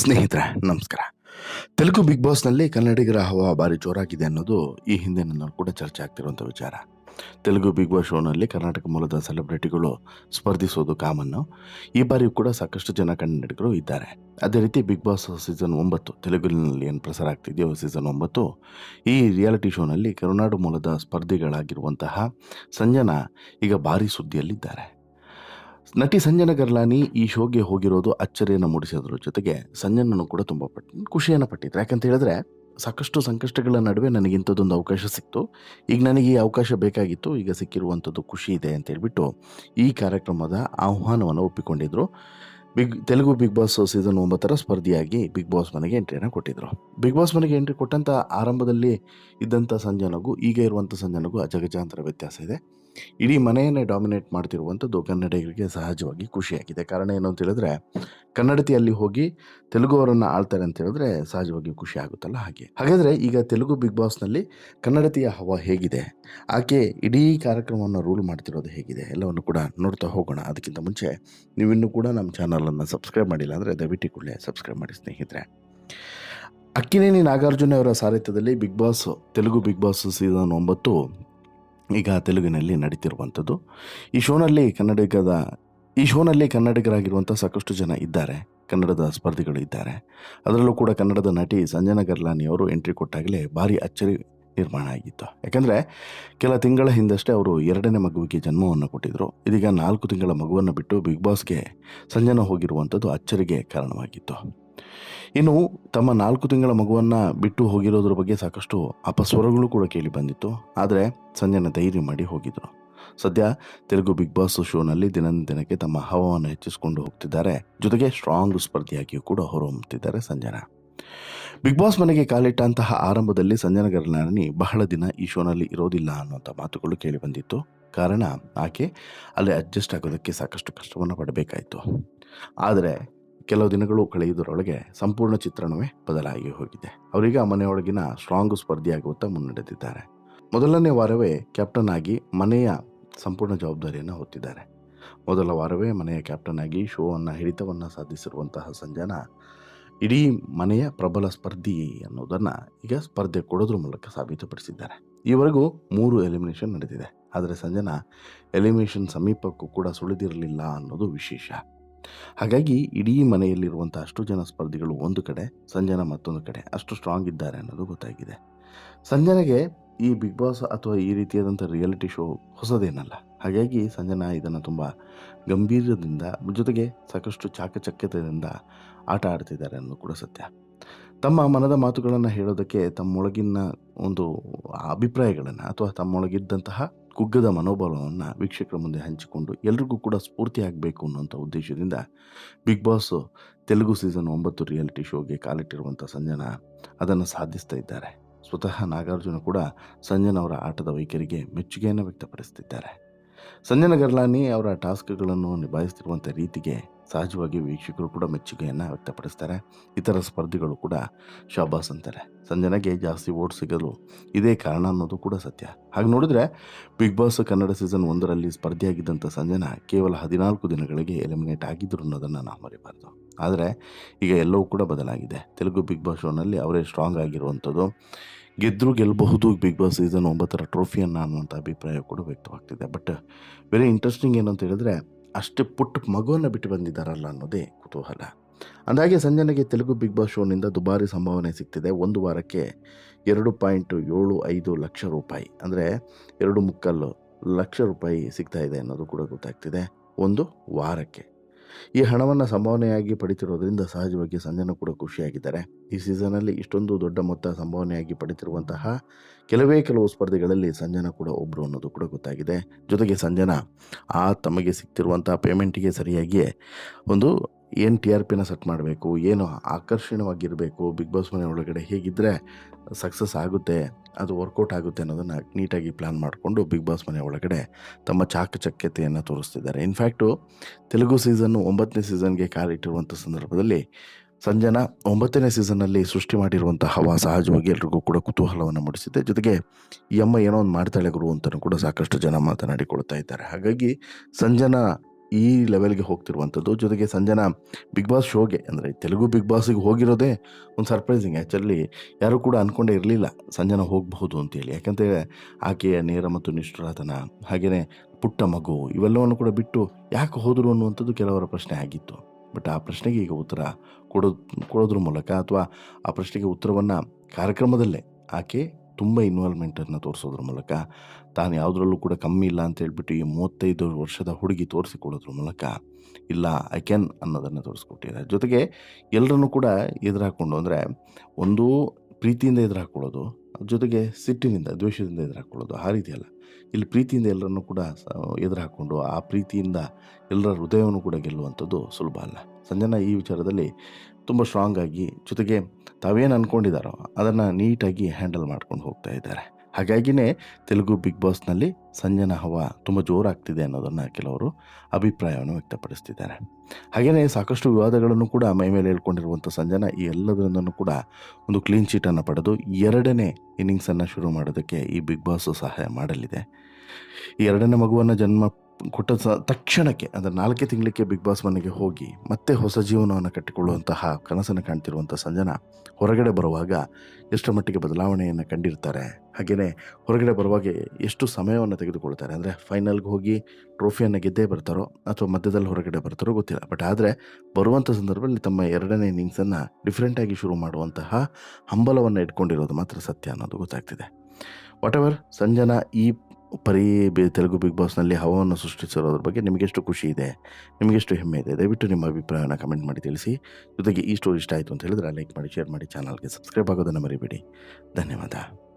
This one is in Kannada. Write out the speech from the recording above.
ಸ್ನೇಹಿತರೆ, ನಮಸ್ಕಾರ. ತೆಲುಗು ಬಿಗ್ ಬಾಸ್ನಲ್ಲಿ ಕನ್ನಡಿಗರ ಹವಾ ಭಾರಿ ಜೋರಾಗಿದೆ ಅನ್ನೋದು ಈ ಹಿಂದೆ ನನ್ನ ಕೂಡ ಚರ್ಚೆ ಆಗ್ತಿರುವಂಥ ವಿಚಾರ. ತೆಲುಗು ಬಿಗ್ ಬಾಸ್ ಶೋನಲ್ಲಿ ಕರ್ನಾಟಕ ಮೂಲದ ಸೆಲೆಬ್ರಿಟಿಗಳು ಸ್ಪರ್ಧಿಸೋದು ಕಾಮನ್ನು. ಈ ಬಾರಿಯೂ ಕೂಡ ಸಾಕಷ್ಟು ಜನ ಕನ್ನಡಿಗರು ಇದ್ದಾರೆ. ಅದೇ ರೀತಿ ಬಿಗ್ ಬಾಸ್ ಸೀಸನ್ ಒಂಬತ್ತು, ತೆಲುಗಿನಲ್ಲಿ ಏನು ಪ್ರಸಾರ ಆಗ್ತಿದೆಯೋ ಸೀಸನ್ ಒಂಬತ್ತು, ಈ ರಿಯಾಲಿಟಿ ಶೋನಲ್ಲಿ ಕರುನಾಡು ಮೂಲದ ಸ್ಪರ್ಧಿಗಳಾಗಿರುವಂತಹ ಸಂಜನಾ ಈಗ ಭಾರಿ ಸುದ್ದಿಯಲ್ಲಿದ್ದಾರೆ. ನಟಿ ಸಂಜನಾ ಗರ್ಲಾನಿ ಈ ಶೋಗೆ ಹೋಗಿರೋದು ಅಚ್ಚರಿಯನ್ನು ಮೂಡಿಸಿದ್ರ ಜೊತೆಗೆ ಸಂಜನನು ಕೂಡ ತುಂಬ ಪಟ್ಟ ಖುಷಿಯನ್ನು ಪಟ್ಟಿದ್ರು. ಯಾಕಂತ ಹೇಳಿದ್ರೆ ಸಾಕಷ್ಟು ಸಂಕಷ್ಟಗಳ ನಡುವೆ ನನಗೆ ಇಂಥದ್ದೊಂದು ಅವಕಾಶ ಸಿಕ್ತು. ಈಗ ನನಗೆ ಈ ಅವಕಾಶ ಬೇಕಾಗಿತ್ತು. ಈಗ ಸಿಕ್ಕಿರುವಂಥದ್ದು ಖುಷಿ ಇದೆ ಅಂತ ಹೇಳ್ಬಿಟ್ಟು ಈ ಕಾರ್ಯಕ್ರಮದ ಆಹ್ವಾನವನ್ನು ಒಪ್ಪಿಕೊಂಡಿದ್ರು. Big, Telugu big boss season ಒಂಬತ್ತರ ಸ್ಪರ್ಧಿಯಾಗಿ ಬಿಗ್ ಬಾಸ್ ಮನೆಗೆ ಎಂಟ್ರಿಯನ್ನು ಕೊಟ್ಟಿದ್ರು. ಬಿಗ್ ಬಾಸ್ ಮನೆಗೆ ಎಂಟ್ರಿ ಕೊಟ್ಟಂಥ ಆರಂಭದಲ್ಲಿ ಇದ್ದಂಥ ಸಂಜನಗೂ ಈಗ ಇರುವಂಥ ಸಂಜನಗೂ ಅಜಗಜಾಂತರ ವ್ಯತ್ಯಾಸ ಇದೆ. ಇಡೀ ಮನೆಯನ್ನೇ ಡಾಮಿನೇಟ್ ಮಾಡ್ತಿರುವಂಥದ್ದು ಕನ್ನಡಿಗರಿಗೆ ಸಹಜವಾಗಿ ಖುಷಿಯಾಗಿದೆ. ಕಾರಣ ಏನು ಅಂತ ಹೇಳಿದ್ರೆ, ಕನ್ನಡತಿಯಲ್ಲಿ ಹೋಗಿ ತೆಲುಗು ಅವರನ್ನು ಆಳ್ತಾರೆ ಅಂತ ಹೇಳಿದ್ರೆ ಸಹಜವಾಗಿ ಖುಷಿ ಆಗುತ್ತಲ್ಲ ಹಾಗೆ. ಹಾಗಾದರೆ ಈಗ ತೆಲುಗು ಬಿಗ್ ಬಾಸ್ನಲ್ಲಿ ಕನ್ನಡತಿಯ ಹವಾ ಹೇಗಿದೆ? ಆಕೆ ಇಡೀ ಕಾರ್ಯಕ್ರಮವನ್ನು ರೂಲ್ ಮಾಡ್ತಿರೋದು ಹೇಗಿದೆ? ಎಲ್ಲವನ್ನು ಕೂಡ ನೋಡ್ತಾ ಹೋಗೋಣ. ಅದಕ್ಕಿಂತ ಮುಂಚೆ ನೀವಿನ್ನೂ ಕೂಡ ನಮ್ಮ ಚಾನಲನ್ನು ಸಬ್ಸ್ಕ್ರೈಬ್ ಮಾಡಿಲ್ಲ ಅಂದರೆ ದಯವಿಟ್ಟು ಕೂಡಲೇ ಸಬ್ಸ್ಕ್ರೈಬ್ ಮಾಡಿ ಸ್ನೇಹಿತರೆ. ಅಕ್ಕಿನೇನಿ ನಾಗಾರ್ಜುನ ಅವರ ಸಾರಥ್ಯದಲ್ಲಿ big boss, Telugu big boss season ಒಂಬತ್ತು ಈಗ ತೆಲುಗಿನಲ್ಲಿ ನಡೀತಿರುವಂಥದ್ದು. ಈ ಶೋನಲ್ಲಿ ಕನ್ನಡಿಗದ, ಈ ಶೋನಲ್ಲಿ ಕನ್ನಡಿಗರಾಗಿರುವಂಥ ಸಾಕಷ್ಟು ಜನ ಇದ್ದಾರೆ. ಕನ್ನಡದ ಸ್ಪರ್ಧಿಗಳು ಇದ್ದಾರೆ. ಅದರಲ್ಲೂ ಕೂಡ ಕನ್ನಡದ ನಟಿ ಸಂಜನಾ ಗರ್ಲಾನಿ ಅವರು ಎಂಟ್ರಿ ಕೊಟ್ಟಾಗಲೇ ಭಾರಿ ಅಚ್ಚರಿ ನಿರ್ಮಾಣ ಆಗಿತ್ತು. ಯಾಕಂದರೆ ಕೆಲ ತಿಂಗಳ ಹಿಂದಷ್ಟೇ ಅವರು ಎರಡನೇ ಮಗುವಿಗೆ ಜನ್ಮವನ್ನು ಕೊಟ್ಟಿದ್ದರು ಇದೀಗ ನಾಲ್ಕು ತಿಂಗಳ ಮಗುವನ್ನು ಬಿಟ್ಟು ಬಿಗ್ ಬಾಸ್ಗೆ ಸಂಜನಾ ಹೋಗಿರುವಂಥದ್ದು ಅಚ್ಚರಿಗೆ ಕಾರಣವಾಗಿತ್ತು. ಇನ್ನು ತಮ್ಮ ನಾಲ್ಕು ತಿಂಗಳ ಮಗುವನ್ನು ಬಿಟ್ಟು ಹೋಗಿರೋದ್ರ ಬಗ್ಗೆ ಸಾಕಷ್ಟು ಅಪಸ್ವರಗಳು ಕೂಡ ಕೇಳಿ ಬಂದಿತ್ತು. ಆದರೆ ಸಂಜನ ಧೈರ್ಯ ಮಾಡಿ ಹೋಗಿದ್ರು. ಸದ್ಯ ತೆಲುಗು ಬಿಗ್ ಬಾಸ್ ಶೋನಲ್ಲಿ ದಿನಕ್ಕೆ ತಮ್ಮ ಹವವನ್ನು ಹೆಚ್ಚಿಸಿಕೊಂಡು ಹೋಗ್ತಿದ್ದಾರೆ. ಜೊತೆಗೆ ಸ್ಟ್ರಾಂಗ್ ಸ್ಪರ್ಧಿಯಾಗಿಯೂ ಕೂಡ ಹೊರಹೊಮ್ಮುತ್ತಿದ್ದಾರೆ ಸಂಜನಾ. ಬಿಗ್ ಬಾಸ್ ಮನೆಗೆ ಕಾಲಿಟ್ಟಂತಹ ಆರಂಭದಲ್ಲಿ ಸಂಜನಾ ಗರ್ನಾರಣಿ ಬಹಳ ದಿನ ಈ ಶೋನಲ್ಲಿ ಇರೋದಿಲ್ಲ ಅನ್ನುವಂಥ ಮಾತುಗಳು ಕೇಳಿ ಬಂದಿತ್ತು. ಕಾರಣ ಆಕೆ ಅಲ್ಲಿ ಅಡ್ಜಸ್ಟ್ ಆಗೋದಕ್ಕೆ ಸಾಕಷ್ಟು ಕಷ್ಟವನ್ನು ಪಡಬೇಕಾಯಿತು. ಆದರೆ ಕೆಲವು ದಿನಗಳು ಕಳೆಯುವುದರೊಳಗೆ ಸಂಪೂರ್ಣ ಚಿತ್ರಣವೇ ಬದಲಾಗಿ ಹೋಗಿದೆ. ಅವರೀಗ ಮನೆಯೊಳಗಿನ ಸ್ಟ್ರಾಂಗ್ ಸ್ಪರ್ಧಿಯಾಗುತ್ತಾ ಮುನ್ನಡೆದಿದ್ದಾರೆ. ಮೊದಲನೇ ವಾರವೇ ಕ್ಯಾಪ್ಟನ್ ಆಗಿ ಮನೆಯ ಸಂಪೂರ್ಣ ಜವಾಬ್ದಾರಿಯನ್ನು ಹೊತ್ತಿದ್ದಾರೆ. ಮೊದಲ ವಾರವೇ ಮನೆಯ ಕ್ಯಾಪ್ಟನ್ ಆಗಿ ಶೋವನ್ನು ಹಿಡಿತವನ್ನು ಸಾಧಿಸಿರುವಂತಹ ಸಂಜನಾ ಇಡೀ ಮನೆಯ ಪ್ರಬಲ ಸ್ಪರ್ಧಿ ಅನ್ನೋದನ್ನು ಈಗ ಸ್ಪರ್ಧೆ ಕೊಡೋದ್ರ ಮೂಲಕ ಸಾಬೀತುಪಡಿಸಿದ್ದಾರೆ. ಈವರೆಗೂ ಮೂರು ಎಲಿಮಿನೇಷನ್ ನಡೆದಿದೆ ಆದರೆ ಸಂಜನಾ ಎಲಿಮಿನೇಷನ್ ಸಮೀಪಕ್ಕೂ ಕೂಡ ಸುಳಿದಿರಲಿಲ್ಲ ಅನ್ನೋದು ವಿಶೇಷ. ಹಾಗಾಗಿ ಇಡೀ ಮನೆಯಲ್ಲಿರುವಂಥ ಅಷ್ಟು ಜನ ಸ್ಪರ್ಧಿಗಳು ಒಂದು ಕಡೆ, ಸಂಜನಾ ಮತ್ತೊಂದು ಕಡೆ ಅಷ್ಟು ಸ್ಟ್ರಾಂಗ್ ಇದ್ದಾರೆ ಅನ್ನೋದು ಗೊತ್ತಾಗಿದೆ. ಸಂಜನೆಗೆ ಈ ಬಿಗ್ ಬಾಸ್ ಅಥವಾ ಈ ರೀತಿಯಾದಂಥ ರಿಯಾಲಿಟಿ ಶೋ ಹೊಸದೇನಲ್ಲ. ಹಾಗಾಗಿ ಸಂಜನಾ ಇದನ್ನು ತುಂಬ ಗಂಭೀರದಿಂದ ಜೊತೆಗೆ ಸಾಕಷ್ಟು ಚಾಕಚಕ್ಯತೆಯಿಂದ ಆಟ ಆಡ್ತಿದ್ದಾರೆ ಅನ್ನೋದು ಕೂಡ ಸತ್ಯ. ತಮ್ಮ ಮನದ ಮಾತುಗಳನ್ನು ಹೇಳೋದಕ್ಕೆ ತಮ್ಮೊಳಗಿನ ಒಂದು ಅಭಿಪ್ರಾಯಗಳನ್ನು ಅಥವಾ ತಮ್ಮೊಳಗಿದ್ದಂತಹ ಕುಗ್ಗದ ಮನೋಭಾವವನ್ನು ವೀಕ್ಷಕರ ಮುಂದೆ ಹಂಚಿಕೊಂಡು ಎಲ್ರಿಗೂ ಕೂಡ ಸ್ಫೂರ್ತಿ ಆಗಬೇಕು ಅನ್ನೋಂಥ ಉದ್ದೇಶದಿಂದ ಬಿಗ್ ಬಾಸ್ ತೆಲುಗು ಸೀಸನ್ ಒಂಬತ್ತು ರಿಯಾಲಿಟಿ ಶೋಗೆ ಕಾಲಿಟ್ಟಿರುವಂಥ ಸಂಜನಾ ಅದನ್ನು ಸಾಧಿಸ್ತಾ ಇದ್ದಾರೆ. ಸ್ವತಃ ನಾಗಾರ್ಜುನ ಕೂಡ ಸಂಜನವರ ಆಟದ ವೈಖರಿಗೆ ಮೆಚ್ಚುಗೆಯನ್ನು ವ್ಯಕ್ತಪಡಿಸ್ತಿದ್ದಾರೆ. ಸಂಜನಾ ಗರ್ಲಾನಿ ಅವರ ಟಾಸ್ಕ್ಗಳನ್ನು ನಿಭಾಯಿಸ್ತಿರುವಂಥ ರೀತಿಗೆ ಸಹಜವಾಗಿ ವೀಕ್ಷಕರು ಕೂಡ ಮೆಚ್ಚುಗೆಯನ್ನು ವ್ಯಕ್ತಪಡಿಸ್ತಾರೆ. ಇತರ ಸ್ಪರ್ಧಿಗಳು ಕೂಡ ಶಾಬಾಸ್ ಅಂತಾರೆ ಸಂಜನೆಗೆ ಜಾಸ್ತಿ ಓಟ್ ಸಿಗಲು ಇದೇ ಕಾರಣ ಅನ್ನೋದು ಕೂಡ ಸತ್ಯ. ಹಾಗೆ ನೋಡಿದ್ರೆ ಬಿಗ್ ಬಾಸ್ ಕನ್ನಡ ಸೀಸನ್ ಒಂದರಲ್ಲಿ ಸ್ಪರ್ಧಿಯಾಗಿದ್ದಂಥ ಸಂಜನಾ ಕೇವಲ ಹದಿನಾಲ್ಕು ದಿನಗಳಿಗೆ ಎಲಿಮಿನೇಟ್ ಆಗಿದ್ದರು ಅನ್ನೋದನ್ನು ನಾವು ಮರಿಬಾರ್ದು. ಆದರೆ ಈಗ ಎಲ್ಲವೂ ಕೂಡ ಬದಲಾಗಿದೆ. ತೆಲುಗು ಬಿಗ್ ಬಾಸ್ ಶೋನಲ್ಲಿ ಅವರೇ ಸ್ಟ್ರಾಂಗ್ ಆಗಿರುವಂಥದ್ದು ಗೆದ್ದರೂ ಗೆಲ್ಲಬಹುದು ಬಿಗ್ ಬಾಸ್ ಸೀಸನ್ ಒಂಬತ್ತರ ಟ್ರೋಫಿಯನ್ನು ಅನ್ನುವಂಥ ಅಭಿಪ್ರಾಯ ಕೂಡ ವ್ಯಕ್ತವಾಗ್ತಿದೆ. ಬಟ್ ವೆರಿ ಇಂಟ್ರೆಸ್ಟಿಂಗ್ ಏನಂತ ಹೇಳಿದ್ರೆ, ಅಷ್ಟೇ ಪುಟ್ಟ ಮಗುವನ್ನು ಬಿಟ್ಟು ಬಂದಿದ್ದಾರಲ್ಲ ಅನ್ನೋದೇ ಕುತೂಹಲ. ಅಂದಾಗೆ ಸಂಜನೆಗೆ ತೆಲುಗು ಬಿಗ್ ಬಾಸ್ ಶೋನಿಂದ ದುಬಾರಿ ಸಂಭಾವನೆ ಸಿಗ್ತಿದೆ ಒಂದು ವಾರಕ್ಕೆ ಎರಡು ಪಾಯಿಂಟ್ ಏಳು ಐದು ಲಕ್ಷ ರೂಪಾಯಿ. ಅಂದರೆ ಎರಡು ಮುಕ್ಕಾಲು ಲಕ್ಷ ರೂಪಾಯಿ ಸಿಗ್ತಾ ಇದೆ ಅನ್ನೋದು ಕೂಡ ಗೊತ್ತಾಗ್ತಿದೆ. ಒಂದು ವಾರಕ್ಕೆ. ಈ ಹಣವನ್ನು ಸಂಭಾವನೆಯಾಗಿ ಪಡಿತಿರೋದ್ರಿಂದ ಸಹಜವಾಗಿ ಸಂಜನಾ ಕೂಡ ಖುಷಿಯಾಗಿದ್ದಾರೆ. ಈ ಸೀಸನಲ್ಲಿ ಇಷ್ಟೊಂದು ದೊಡ್ಡ ಮೊತ್ತ ಸಂಭಾವನೆಯಾಗಿ ಪಡಿತಿರುವಂತಹ ಕೆಲವೇ ಕೆಲವು ಸ್ಪರ್ಧೆಗಳಲ್ಲಿ ಸಂಜನಾ ಕೂಡ ಒಬ್ಬರು ಅನ್ನೋದು ಕೂಡ ಗೊತ್ತಾಗಿದೆ. ಜೊತೆಗೆ ಸಂಜನಾ, ಆ ತಮಗೆ ಸಿಗ್ತಿರುವಂಥ ಪೇಮೆಂಟಿಗೆ ಸರಿಯಾಗಿಯೇ ಒಂದು ಏನು ಟಿ ಆರ್ ಪಿನ ಸೆಟ್ ಮಾಡಬೇಕು, ಏನು ಆಕರ್ಷಣವಾಗಿರಬೇಕು ಬಿಗ್ ಬಾಸ್ ಮನೆ ಒಳಗಡೆ ಹೇಗಿದ್ದರೆ ಸಕ್ಸಸ್ ಆಗುತ್ತೆ, ಅದು ವರ್ಕೌಟ್ ಆಗುತ್ತೆ ಅನ್ನೋದನ್ನು ನೀಟಾಗಿ ಪ್ಲ್ಯಾನ್ ಮಾಡಿಕೊಂಡು ಬಿಗ್ ಬಾಸ್ ಮನೆ ಒಳಗಡೆ ತಮ್ಮ ಚಾಕಚಕ್ಯತೆಯನ್ನು ತೋರಿಸ್ತಿದ್ದಾರೆ. ಇನ್ಫ್ಯಾಕ್ಟು ತೆಲುಗು ಸೀಸನ್ನು ಒಂಬತ್ತನೇ ಸೀಸನ್ಗೆ ಕಾಲಿಟ್ಟಿರುವಂಥ ಸಂದರ್ಭದಲ್ಲಿ ಸಂಜನಾ ಒಂಬತ್ತನೇ ಸೀಸನ್ನಲ್ಲಿ ಸೃಷ್ಟಿ ಮಾಡಿರುವಂಥ ಹವಾ ಸಹಜವಾಗಿ ಎಲ್ರಿಗೂ ಕೂಡ ಕುತೂಹಲವನ್ನು ಮೂಡಿಸಿದೆ. ಜೊತೆಗೆ ಈ ಅಮ್ಮ ಏನೋ ಒಂದು ಮಾಡ್ತಾಳೆ ಗುರು ಅಂತಲೂ ಕೂಡ ಸಾಕಷ್ಟು ಜನ ಮಾತನಾಡಿಕೊಳ್ತಾ ಇದ್ದಾರೆ. ಹಾಗಾಗಿ ಸಂಜನಾ ಈ ಲೆವೆಲ್ಗೆ ಹೋಗ್ತಿರುವಂಥದ್ದು. ಜೊತೆಗೆ ಸಂಜನಾ ಬಿಗ್ ಬಾಸ್ ಶೋಗೆ ಅಂದರೆ ತೆಲುಗು ಬಿಗ್ ಬಾಸಿಗೆ ಹೋಗಿರೋದೇ ಒಂದು ಸರ್ಪ್ರೈಸಿಂಗ್ ಆ್ಯಕ್ಚುಲಿ ಯಾರೂ ಕೂಡ ಅಂದ್ಕೊಂಡೇ ಇರಲಿಲ್ಲ ಸಂಜನಾ ಹೋಗಬಹುದು ಅಂತೇಳಿ. ಯಾಕಂತೇಳಿ ಆಕೆಯ ನೇರ ಮತ್ತು ನಿಷ್ಠುರಾತನ ಹಾಗೆಯೇ ಪುಟ್ಟ ಮಗು, ಇವೆಲ್ಲವನ್ನು ಕೂಡ ಬಿಟ್ಟು ಯಾಕೆ ಹೋದರು ಅನ್ನುವಂಥದ್ದು ಕೆಲವರ ಪ್ರಶ್ನೆ ಆಗಿತ್ತು. ಬಟ್ ಆ ಪ್ರಶ್ನೆಗೆ ಈಗ ಉತ್ತರ ಕೊಡೋ ಕೊಡೋದ್ರ ಮೂಲಕ ಅಥವಾ ಆ ಪ್ರಶ್ನೆಗೆ ಉತ್ತರವನ್ನು ಕಾರ್ಯಕ್ರಮದಲ್ಲೇ ಆಕೆ ತುಂಬ ಇನ್ವಾಲ್ವ್ಮೆಂಟನ್ನು ತೋರಿಸೋದ್ರ ಮೂಲಕ, ತಾನು ಯಾವುದರಲ್ಲೂ ಕೂಡ ಕಮ್ಮಿ ಇಲ್ಲ ಅಂತ ಹೇಳಿಬಿಟ್ಟು ಈ ಮೂವತ್ತೈದು ವರ್ಷದ ಹುಡುಗಿ ತೋರಿಸಿಕೊಡೋದ್ರ ಮೂಲಕ, ಇಲ್ಲ ಐ ಕ್ಯಾನ್ ಅನ್ನೋದನ್ನು ತೋರಿಸ್ಕೊಟ್ಟಿದ್ದಾರೆ. ಜೊತೆಗೆ ಎಲ್ಲರನ್ನೂ ಕೂಡ ಎದುರು ಹಾಕ್ಕೊಂಡು ಅಂದರೆ, ಒಂದು ಪ್ರೀತಿಯಿಂದ ಎದುರು ಹಾಕ್ಕೊಳ್ಳೋದು ಜೊತೆಗೆ ಸಿಟ್ಟಿನಿಂದ, ದ್ವೇಷದಿಂದ ಎದುರು ಹಾಕ್ಕೊಳ್ಳೋದು ಆ ರೀತಿ ಅಲ್ಲ. ಇಲ್ಲಿ ಪ್ರೀತಿಯಿಂದ ಎಲ್ಲರನ್ನೂ ಕೂಡ ಎದುರು ಹಾಕ್ಕೊಂಡು ಆ ಪ್ರೀತಿಯಿಂದ ಎಲ್ಲರ ಹೃದಯವನ್ನು ಕೂಡ ಗೆಲ್ಲುವಂಥದ್ದು ಸುಲಭ ಅಲ್ಲ. ಸಂಜನಾ, ಈ ವಿಚಾರದಲ್ಲಿ ತುಂಬ ಸ್ಟ್ರಾಂಗ್ ಆಗಿ ಜೊತೆಗೆ ತಾವೇನು ಅಂದ್ಕೊಂಡಿದ್ದಾರೋ ಅದನ್ನು ನೀಟಾಗಿ ಹ್ಯಾಂಡಲ್ ಮಾಡ್ಕೊಂಡು ಹೋಗ್ತಾ ಇದ್ದಾರೆ. ಹಾಗಾಗಿನೇ ತೆಲುಗು ಬಿಗ್ ಬಾಸ್ನಲ್ಲಿ ಸಂಜನ ಹವಾ ತುಂಬ ಜೋರಾಗ್ತಿದೆ ಅನ್ನೋದನ್ನು ಕೆಲವರು ಅಭಿಪ್ರಾಯವನ್ನು ವ್ಯಕ್ತಪಡಿಸ್ತಿದ್ದಾರೆ. ಹಾಗೆಯೇ ಸಾಕಷ್ಟು ವಿವಾದಗಳನ್ನು ಕೂಡ ಮೈ ಮೇಲೆ ಹೇಳ್ಕೊಂಡಿರುವಂಥ ಸಂಜನ ಈ ಎಲ್ಲದರಿಂದನೂ ಕೂಡ ಒಂದು ಕ್ಲೀನ್ ಚೀಟನ್ನು ಪಡೆದು ಎರಡನೇ ಇನ್ನಿಂಗ್ಸನ್ನು ಶುರು ಮಾಡೋದಕ್ಕೆ ಈ ಬಿಗ್ ಬಾಸ್ ಸಹಾಯ ಮಾಡಲಿದೆ. ಈ ಎರಡನೇ ಮಗುವನ್ನು ಜನ್ಮ ಕೊಟ್ಟ ತಕ್ಷಣಕ್ಕೆ, ಅಂದರೆ ನಾಲ್ಕೇ ತಿಂಗಳಿಗೆ ಬಿಗ್ ಬಾಸ್ ಮನೆಗೆ ಹೋಗಿ, ಮತ್ತೆ ಹೊಸ ಜೀವನವನ್ನು ಕಟ್ಟಿಕೊಳ್ಳುವಂತಹ ಕನಸನ್ನು ಕಾಣ್ತಿರುವಂಥ ಸಂಜನಾ ಹೊರಗಡೆ ಬರುವಾಗ ಎಷ್ಟು ಮಟ್ಟಿಗೆ ಬದಲಾವಣೆಯನ್ನು ಕಂಡಿರ್ತಾರೆ. ಹಾಗೆಯೇ ಹೊರಗಡೆ ಬರುವಾಗ ಎಷ್ಟು ಸಮಯವನ್ನು ತೆಗೆದುಕೊಳ್ತಾರೆ. ಅಂದರೆ ಫೈನಲ್ಗೆ ಹೋಗಿ ಟ್ರೋಫಿಯನ್ನು ಗೆದ್ದೇ ಬರ್ತಾರೋ ಅಥವಾ ಮಧ್ಯದಲ್ಲಿ ಹೊರಗಡೆ ಬರ್ತಾರೋ ಗೊತ್ತಿಲ್ಲ. ಬಟ್ ಆದರೆ ಬರುವಂಥ ಸಂದರ್ಭದಲ್ಲಿ ತಮ್ಮ ಎರಡನೇ ಇನ್ನಿಂಗ್ಸನ್ನು ಡಿಫ್ರೆಂಟಾಗಿ ಶುರು ಮಾಡುವಂತಹ ಹಂಬಲವನ್ನು ಇಟ್ಕೊಂಡಿರೋದು ಮಾತ್ರ ಸತ್ಯ ಅನ್ನೋದು ಗೊತ್ತಾಗ್ತಿದೆ. ವಾಟ್ ಎವರ್ ಸಂಜನಾ ಈ ಪರಿ ಬಿ ತೆಲುಗು ಬಿಗ್ ಬಾಸ್ನಲ್ಲಿ ಹವವನ್ನು ಸೃಷ್ಟಿಸಿರೋದ್ರ ಬಗ್ಗೆ ನಿಮಗೆಷ್ಟು ಖುಷಿ ಇದೆ, ನಿಮಗೆಷ್ಟು ಹೆಮ್ಮೆ ಇದೆ, ದಯವಿಟ್ಟು ನಿಮ್ಮ ಅಭಿಪ್ರಾಯನ ಕಮೆಂಟ್ ಮಾಡಿ ತಿಳಿಸಿ. ಜೊತೆಗೆ ಈ ಸ್ಟೋರಿ ಇಷ್ಟ ಆಯಿತು ಅಂತ ಹೇಳಿದ್ರೆ ಲೈಕ್ ಮಾಡಿ, ಶೇರ್ ಮಾಡಿ, ಚಾನಲ್ಗೆ ಸಬ್ಸ್ಕ್ರೈಬ್ ಆಗೋದನ್ನು ಮರಿಬೇಡಿ. ಧನ್ಯವಾದ.